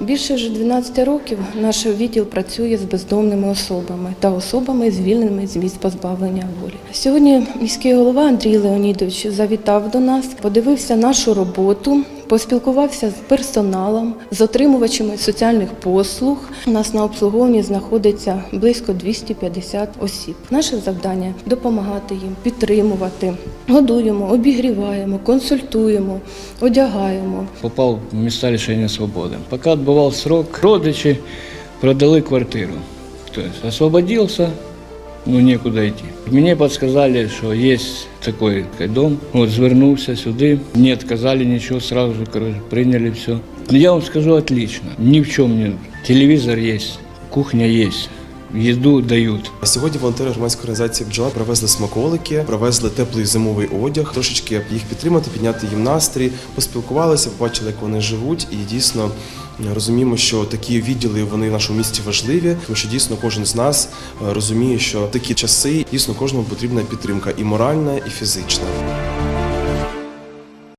Більше вже 12 років наш відділ працює з бездомними особами та особами, звільненими з місць позбавлення волі. Сьогодні міський голова Андрій Леонідович завітав до нас, подивився нашу роботу, поспілкувався з персоналом, з отримувачами соціальних послуг. У нас на обслуговуванні знаходиться близько 250 осіб. Наше завдання допомагати їм, підтримувати. Годуємо, обігріваємо, консультуємо, одягаємо. попал в места лишения свободы. Пока отбывал срок, родичи продали квартиру. То есть освободился, ну некуда йти. Мені подсказали, що есть такой дом. От звернувся сюди, не відказали нічого, сразу короче, приняли все. Я вам скажу отлично, Ні в чем не. телевізор есть, кухня есть, еду дают. Сьогодні волонтери громадської організації бджола привезли смаколики, привезли теплий зимовий одяг, трошечки їх підтримати, підняти їм настрій, поспілкувалися, побачили, як вони живуть, і дійсно розуміємо, що такі відділи вони в нашому місті важливі, тому що дійсно кожен з нас е, розуміє, що такі часи дійсно кожному потрібна підтримка і моральна, і фізична.